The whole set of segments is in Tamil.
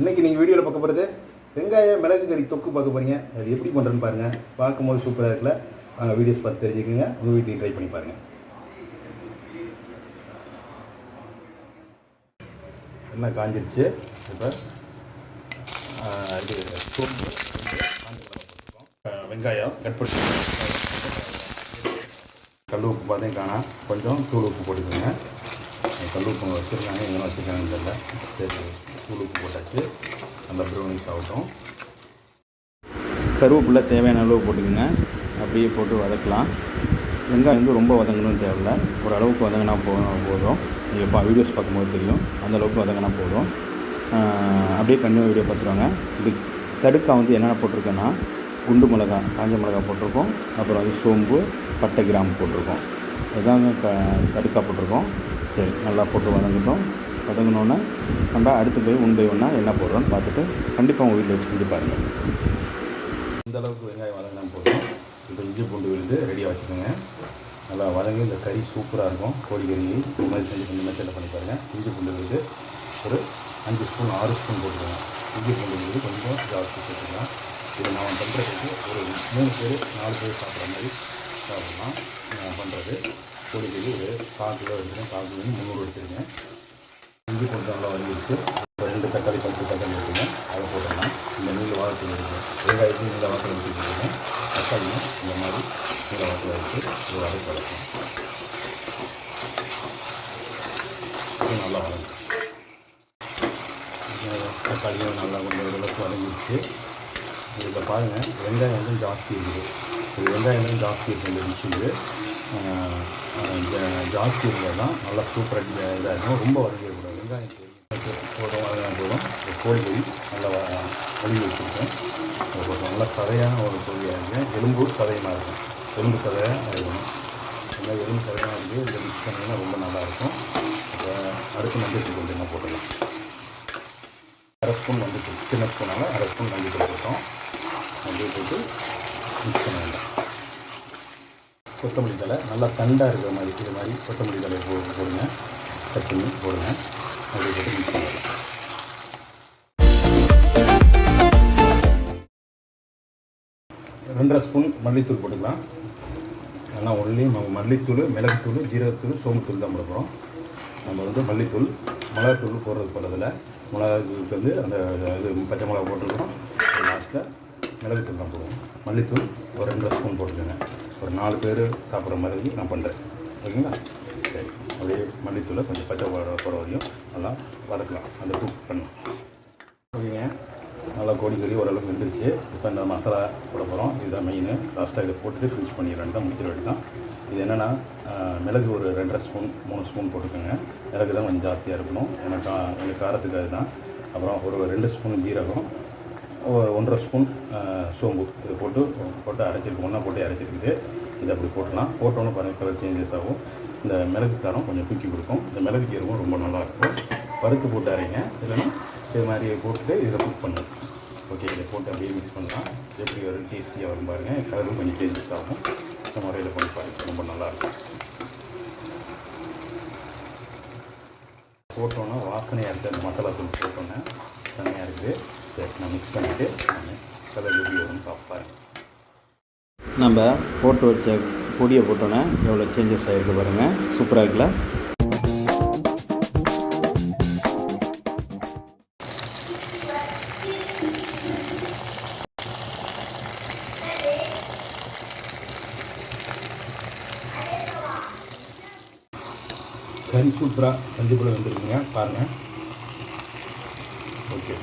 இன்னைக்கு நீங்கள் வீடியோவில் பார்க்க போகிறது வெங்காய மிளகு கறி தொக்கு பார்க்க போகிறீங்க அது எப்படி பண்ணுறேன்னு பாருங்கள் பார்க்கும்போது சூப்பராக இருக்குல்ல. வாங்க வீடியோஸ் பார்த்து தெரிஞ்சுக்கோங்க. உங்கள் வீட்லையும் ட்ரை பண்ணி பாருங்கள் எல்லாம் காஞ்சிருச்சு. இப்போ இது சோம்பு வெங்காயம் கட் பண்ணி கல் உப்பு பார்த்தீங்கன்னா கொஞ்சம் தூள் உப்பு போட்டுக்கோங்க. கல் உப்பு வச்சுருக்காங்க. எங்கே வச்சுருக்காங்கன்னு தெரியல. சரி தூள் போட்டாச்சு. அந்த ப்ரௌனிஸ் ஆகட்டும் கருவேப்பில் தேவையான அளவு போட்டுக்கோங்க. அப்படியே போட்டு வதக்கலாம். வெங்காயம் வந்து ரொம்ப வதங்கணும்னு தேவையில்ல. ஒரு அளவுக்கு வதங்கினா போ போதும். நீங்கள் இப்போ வீடியோஸ் பார்க்கும்போது தெரியும். அந்த அளவுக்கு வதங்கினா போதும். அப்படியே கண்டிப்பாக வீடியோ பார்த்துருவாங்க. இது தடுக்கா வந்து என்னென்ன போட்டிருக்கேன்னா குண்டு மிளகா காஞ்ச மிளகா போட்டிருக்கோம். அப்புறம் வந்து சோம்பு பட்டை கிராம்பு போட்டிருக்கோம். இதுதாங்க க தடுக்கா போட்டிருக்கோம். சரி நல்லா போட்டு வதங்கிட்டோம். வதங்கினோன்னே நம்ம அடுத்து போய் ஒன் பை ஒன்றா என்ன போடுறோன்னு பார்த்துட்டு கண்டிப்பாக உங்கள் வீட்டில் செஞ்சு பாருங்கள் இந்த அளவுக்கு வெங்காயம் வதங்கினா போதும். இப்போ இஞ்சி பூண்டு விழுந்து ரெடியாக வச்சுக்கோங்க. நல்லா வதங்கி இந்த கறி சூப்பராக இருக்கும். கோழி கறி மாதிரி செஞ்சு கொஞ்சம் மெத்தடில் பண்ணி பாருங்கள் இஞ்சி பூண்டு விழுந்து ஒரு அஞ்சு ஸ்பூன் ஆறு ஸ்பூன் போட்டுக்கோங்க. இஞ்சி பூண்டு விழுந்து கொஞ்சம் ஜாஸ்தி போட்டுக்கலாம். இது நான் பண்ணுறதுக்கு ஒரு மூணு பேர் நாலு பேர் சாப்பிட்ற மாதிரி சாப்பிட்லாம். நான் பண்ணுறது கோழி ஒரு கால் கிலோ எடுத்துருக்கேன் கால் கிலோ முந்நூறு எடுத்துருக்கேன். இஞ்சி போட்டு நல்லா வதங்கிடுச்சு ஒரு ரெண்டு தக்காளி பத்து தக்காளி எடுத்துங்க அதை போட்டோம்னா இந்த நீல வாரத்தில் இருக்குது வெங்காயத்தையும் நீல வாசல் வச்சுருக்கீங்க தக்காளியும் இந்த மாதிரி நீல வாரத்தில் எடுத்து ஒரு வதக்கி வளர்க்கணும் நல்லா வளர்க்கும் தக்காளியும் நல்லா கொஞ்சம் ஓரளவுக்கு வதங்கிடுச்சு இதில் பாருங்கள் வெங்காயம் வந்து ஜாஸ்தி இருக்குது. இது வெங்காயம் வந்து ஜாஸ்தி இருக்குது இந்த டிஷ்ஷுக்கு ஜாஸ்தி இருந்தால் நல்லா சூப்பராக இதாக இருக்கும். ரொம்ப வதங்கிடக்கூடாது வெங்காயம் போதும். வதங்கினா போதும். ஒரு கோழி நல்லா வ- வதங்கி வச்சுருக்கேன். அது கொஞ்சம் நல்லா சதையான ஒரு கோழியாக இருக்குது எலும்பு சதையமாக இருக்கும். எலும்பு சதையாக இருக்கணும் நல்லா எலும்பு சதையாக இருக்குது இதில் மிக்ஸ் பண்ணிங்கன்னா ரொம்ப நல்லாயிருக்கும் அடுத்து மஞ்சள் கொஞ்சமாக போட்டுக்கலாம். அரை ஸ்பூன் மஞ்சள் சின்ன ஸ்பூனால் அரை ஸ்பூன் மஞ்சள் போட்டோம் போட்டு மிக்ஸ் பண்ண வேண்டாம் கொத்தமல்லி தலை நல்லா தண்டாக இருக்கிற மாதிரி இது மாதிரி கொத்தமல்லி தலையை போ போடுங்க. கட் பண்ணி போடுங்க. அது போட்டு மிக்ஸ் பண்ணிடலாம். ரெண்டரை ஸ்பூன் மல்லித்தூள் போட்டுக்கலாம். ஆனால் ஒன்லி நம்ம மல்லித்தூள் மிளகுத்தூள் ஜீரகத்தூள் சோம்புத்தூள் தான் போட போகிறோம் நம்ம வந்து மல்லித்தூள் மிளகாத்தூள் போடுறது போடுறதில்ல. மிளகாத்தூளுக்கு வந்து அந்த இது பச்சை மிளகா போட்டுருக்கோம். லாஸ்ட்டில் மிளகுத்தூள் தான் போடுவோம் மல்லித்தூள் ஒரு ரெண்டரை ஸ்பூன் போட்டுக்கோங்க. ஒரு நாலு பேர் சாப்பிட்ற மாதிரி நான் பண்ணுறேன் ஓகேங்களா? சரி. அப்படியே மல்லித்தூளை கொஞ்சம் பச்சை போட வரையும் நல்லா வதக்கலாம். அந்த குக் பண்ணும் ஓகேங்க. நல்லா கோடி கறி ஓரளவுக்கு வெந்துருச்சு. இப்போ இந்த மசாலா போட போகிறோம் இதுதான் மெயின் லாஸ்ட்டாக இதை போட்டுட்டு ஃபினிஷ் பண்ணிடுறேன். தான் முடிச்சிட வேண்டியதான் இது என்னென்னா மிளகு ஒரு ரெண்டரை ஸ்பூன் மூணு ஸ்பூன் போட்டுக்கோங்க. மிளகு தான் கொஞ்சம் ஜாஸ்தியாக இருக்கணும். எனக்கு கா- காரத்துக்கு அதுதான். அப்புறம் ஒரு ரெண்டு ஸ்பூன் ஜீரகம். ஒன்றரை ஸ்பூன் சோம்பு இதை போட்டு போட்டு அரைச்சிருக்கு ஒன்றா போட்டு அரைச்சிருக்குது. இதை அப்படி போட்டலாம். போட்டோன்னு பாருங்கள் கலர் சேஞ்சஸ் ஆகும். இந்த மிளகு காரம் கொஞ்சம் தூக்கி கொடுக்கும். இந்த மிளகு ஜீரகம் ரொம்ப நல்லாயிருக்கும். பருத்து போட்டு அரைங்க. இல்லைன்னா இது மாதிரி போட்டு இதில் குக் பண்ணும் ஓகே இதை போட்டு அப்படியே மிக்ஸ் பண்ணலாம். எப்படி ஒரு டேஸ்டியாக வரும் பாருங்கள் கலரும் கொஞ்சம் சேஞ்சஸ் ஆகும். இந்த முறையில் பண்ணி பாருங்கள் ரொம்ப நல்லாயிருக்கும். போட்டோன்னா வாசனையாக இருக்குது அந்த மசாலா தூள் போட்டோன்னே. தனியாக இருக்குது சரி நான் மிக்ஸ் பண்ணிவிட்டு கலர் எப்படி வரும்னு நம்ம போட்டு வச்ச பொடியை போட்டோன்னே எவ்வளோ சேஞ்சஸ் ஆகிருக்கு பாருங்கள் சூப்பராக இருக்குல்ல? கறி சூப்பராக கஞ்சி கூட வந்துருக்குங்க பாருங்கள் ஓகே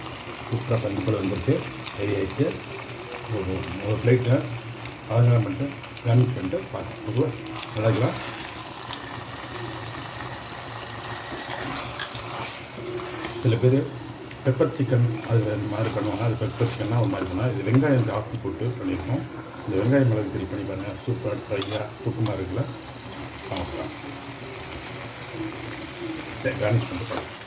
சூப்பராக பஞ்சு போல் வந்துருக்கு. ரெடி ஆகிடுச்சு ஒரு ஒரு பிளேட்டில் அதெல்லாம் பண்ணிட்டு காமிக் பண்ணிட்டு பார்த்து நல்லா சில பேர் பெப்பர் சிக்கன் அது மாதிரி பண்ணுவாங்க. அது பெப்பர் சிக்கன்னா ஒரு மாதிரி பண்ணுவாங்க. இது வெங்காயம் ஜாஸ்தி போட்டு பண்ணியிருக்கோம் இந்த வெங்காயம் மிளகு திரி பண்ணி பாருங்கள் சூப்பராக ட்ரையாக தூக்கமாக இருக்குல்ல. சாப்பிடலாம் சரி கார்னிஷ் பண்ணிட்டு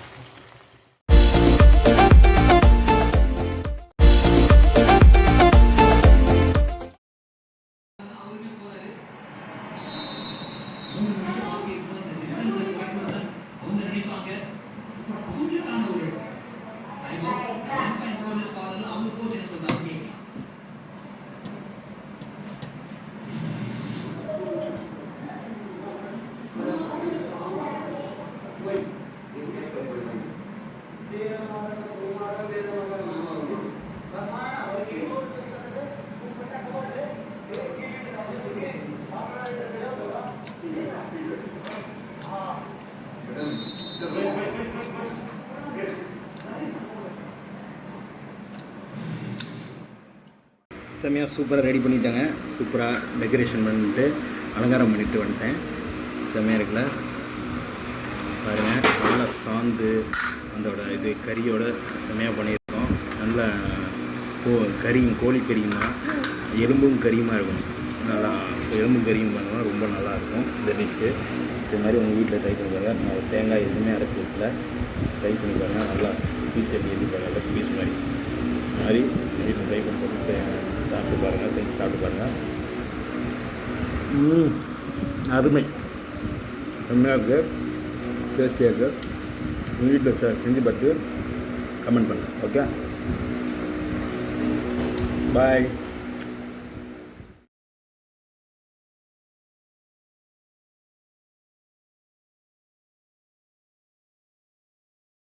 செம்மையாக சூப்பராக ரெடி பண்ணிட்டேங்க. சூப்பராக டெக்கரேஷன் பண்ணிட்டு அலங்காரம் பண்ணிட்டு வந்துட்டேன். செம்மையாக இருக்குல்ல? பாருங்கள் நல்லா சாந்து அதோட இது கறியோட செம்மையாக பண்ணியிருக்கோம். நல்ல கறியும் கோழி கறியுமா எலும்பும் கறியுமா இருக்கும். நல்லா எலும்பு கறியும் பண்ணுவோம் ரொம்ப நல்லாயிருக்கும் இந்த டிஷ்ஷு இது மாதிரி உங்கள் வீட்டில் ட்ரை பண்ணி பாருங்கள் நான் தேங்காய் எதுவுமே அரைச்சி வீட்டில் ட்ரை பண்ணி பாருங்கள் நல்லா பீஸ் எப்படி எது பாருங்கள் பீஸ் மாதிரி. இந்த மாதிரி உங்கள் வீட்டில் ட்ரை பண்ணி போட்டு சாப்பிட்டு பாருங்கள் செஞ்சு சாப்பிட்டு பாருங்கள் அருமை. செம்மையாக இருக்குது டேஸ்டியாக இருக்குது உங்கள் வீட்டில் செஞ்சு பார்த்து கமெண்ட் பண்ணுங்கள் ஓகே பாய்